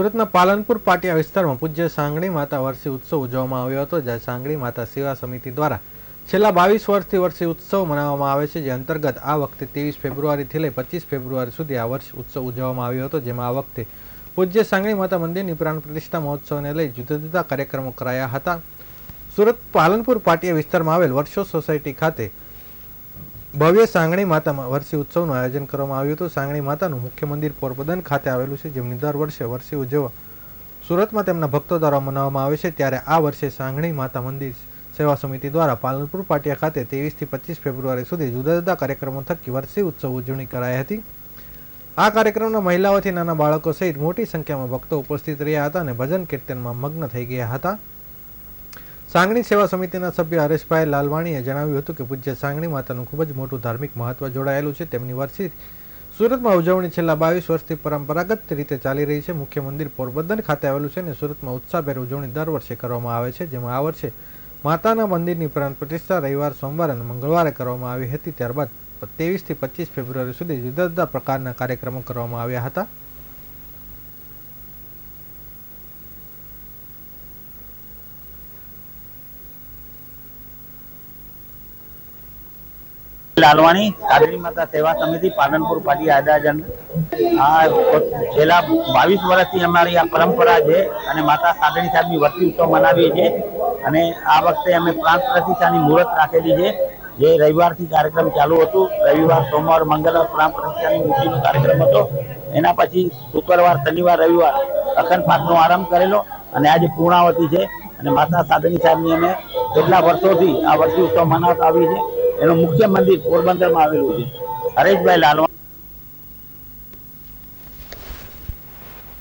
સુરતના પાલનપુર પાટિયા વિસ્તારમાં પૂજ્ય સાંગણી માતા વર્ષી ઉત્સવ ઉજવવામાં આવ્યો હતો, જ્યાં સાંગણી માતા સેવા સમિતિ દ્વારા છેલ્લા બાવીસ વર્ષથી વર્ષી ઉત્સવ મનાવવામાં આવે છે, જે અંતર્ગત આ વખતે ત્રેવીસ ફેબ્રુઆરીથી લઈ પચીસ ફેબ્રુઆરી સુધી આ વર્ષ ઉત્સવ ઉજવવામાં આવ્યો હતો, જેમાં આ વખતે પૂજ્ય સાંગણી માતા મંદિરની પ્રાણ પ્રતિષ્ઠા મહોત્સવને લઈ જુદા જુદા કાર્યક્રમો કરાયા હતા. સુરત પાલનપુર પાટિયા વિસ્તારમાં આવેલ વર્ષો સોસાયટી ખાતે ભવ્ય સાંગણી માતામાં વર્ષી ઉત્સવનું આયોજન કરવામાં આવ્યું હતું. સાંગણી માતાનું મુખ્ય મંદિર પોરબંદર ખાતે આવેલું છે, જેમની દર વર્ષે વર્ષી ઉજવવા સુરતમાં તેમના ભક્તો દ્વારા મનાવવામાં આવે છે. ત્યારે આ વર્ષે સાંગણી માતા મંદિર સેવા સમિતિ દ્વારા પાલનપુર પાટિયા ખાતે ત્રેવીસથી પચીસ ફેબ્રુઆરી સુધી જુદા જુદા કાર્યક્રમો થકી વર્ષી ઉત્સવ ઉજવણી કરાઈ હતી. આ કાર્યક્રમના મહિલાઓથી નાના બાળકો સહિત મોટી સંખ્યામાં ભક્તો ઉપસ્થિત રહ્યા હતા અને ભજન કીર્તનમાં મગ્ન થઈ ગયા હતા. સાંગણી સેવા સમિતિના સભ્ય હરેશભાઈ લાલવાણીએ જણાવ્યું હતું કે પૂજ્ય સાંગણી માતાનું ખૂબ જ મોટું ધાર્મિક મહત્વ જોડાયેલું છે. તેમની વર્ષી સુરતમાં ઉજવણી છેલ્લા બાવીસ વર્ષથી પરંપરાગત રીતે ચાલી રહી છે. મુખ્ય મંદિર પોરબંદર ખાતે આવેલું છે અને સુરતમાં ઉત્સાહભેર ઉજવણી દર વર્ષે કરવામાં આવે છે, જેમાં આ વર્ષે માતાના મંદિરની પ્રાણ પ્રતિષ્ઠા રવિવાર, સોમવાર અને મંગળવારે કરવામાં આવી હતી. ત્યારબાદ ત્રેવીસથી પચીસ ફેબ્રુઆરી સુધી જુદા જુદા પ્રકારના કાર્યક્રમો કરવામાં આવ્યા હતા. લાલવાણી, કાદરી માતા સેવા સમિતિ, પાલનપુર પાટી આદાજન આ છેલ્લા બાવીસ વર્ષથી અમારી આ પરંપરા છે અને માતા સાદણી સાહેબની વર્તી ઉત્સવ મનાવીએ છીએ. અને આ વખતે અમે પ્રાંત પ્રતિષ્ઠાની મુહૂર્ત રાખેલી છે. જે રવિવારથી કાર્યક્રમ ચાલુ હતું. રવિવાર, સોમવાર મંગળવાર પ્રાંત પ્રતિષ્ઠાની મૂર્તિનો કાર્યક્રમ હતો. એના પછી શુક્રવાર, શનિવાર, રવિવાર અખંડ પાઠનો આરંભ કરેલો અને આજે પૂર્ણાવતી છે. અને માતા સાદણી સાહેબની અમે કેટલા વર્ષોથી આ વર્ષી ઉત્સવ મનાવતા આવી છે એનું મુખ્ય મંદિર પોરબંદરમાં આવેલું છે. હરેશભાઈ લાલવા